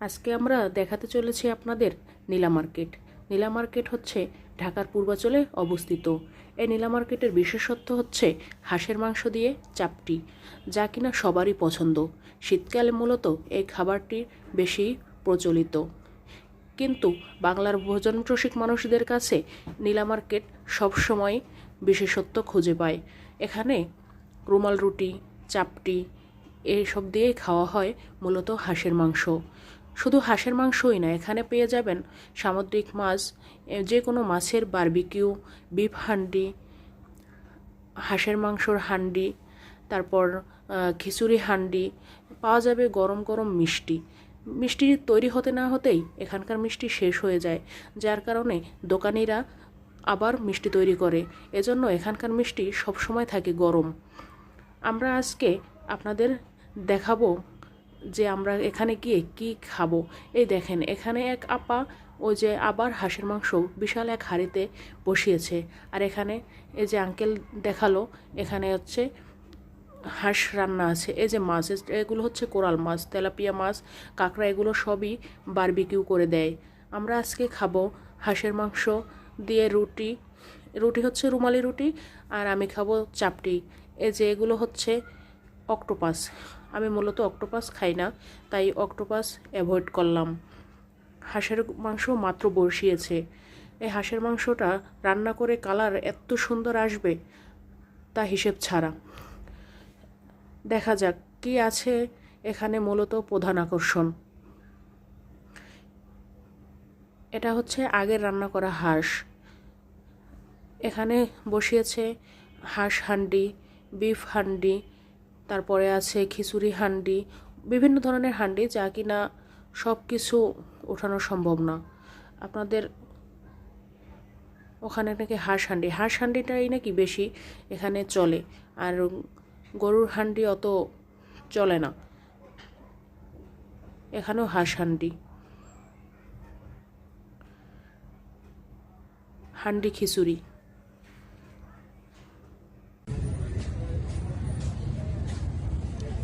আজকে আমরা দেখাতে চলেছি আপনাদের নীলা মার্কেট। নীলা মার্কেট হচ্ছে ঢাকার পূর্বাচলে অবস্থিত। এই নীলা মার্কেটের বিশেষত্ব হচ্ছে হাঁসের মাংস দিয়ে চাপটি, যা কিনা সবারই পছন্দ। শীতকালে মূলত এই খাবারটি বেশি প্রচলিত। কিন্তু বাংলার ভোজন রসিক মানুষদের কাছে নীলা মার্কেট সবসময় বিশেষত্ব খুঁজে পায়। এখানে রুমাল রুটি, চাপটি এইসব দিয়েই খাওয়া হয় মূলত হাঁসের মাংস। শুধু হাঁসের মাংসই না, এখানে পেয়ে যাবেন সামুদ্রিক মাছ যে কোনো মাছের বারবিকিউ বিফ হান্ডি, হাঁসের মাংসর হান্ডি, তারপর খিচুড়ি হান্ডি, পাওয়া যাবে গরম গরম মিষ্টি। মিষ্টি তৈরি হতে না হতেই এখানকার মিষ্টি শেষ হয়ে যায়, যার কারণে দোকানিরা আবার মিষ্টি তৈরি করে। এজন্য এখানকার মিষ্টি সবসময় থাকে গরম। আমরা আজকে আপনাদের দেখাবো যে আমরা এখানে গিয়ে কি খাব? এই দেখেন, এখানে এক আপা ওই যে আবার হাঁসের মাংস বিশাল এক হাঁড়িতে বসিয়েছে। আর এখানে এই যে আঙ্কেল দেখাল, এখানে হচ্ছে হাঁস রান্না আছে। এই যে মাছ এগুলো হচ্ছে কোরাল মাছ, তেলাপিয়া মাছ, কাঁকড়া, এগুলো সবই বারবিকিউ করে দেয়। আমরা আজকে খাব হাঁসের মাংস দিয়ে রুটি। রুটি হচ্ছে রুমালি রুটি, আর আমি খাব চাপটি। এই যে এগুলো হচ্ছে অক্টোপাস আমি মূলত অক্টোপাস খাই না, তাই অক্টোপাস অ্যাভয়েড করলাম। হাঁসের মাংস মাত্র বসিয়েছে এই হাঁসের মাংসটা রান্না করে কালার এত সুন্দর আসবে তা হিসেব ছাড়া। দেখা যাক কি আছে এখানে মূলত প্রধান আকর্ষণ। এটা হচ্ছে আগের রান্না করা হাঁস। এখানে বসিয়েছে হাঁস হান্ডি, বিফ হান্ডি তারপরে আছে খিচুড়ি, হান্ডি, বিভিন্ন ধরনের হান্ডি যা কিনা সব কিছু ওঠানো সম্ভব না। আপনাদের ওখানে নাকি হাঁস হান্ডি, হাঁস হান্ডিটাই নাকি বেশি এখানে চলে আর গরুর হান্ডি অত চলে না। এখানেও হাঁস হান্ডি। হান্ডি, খিচুড়ি।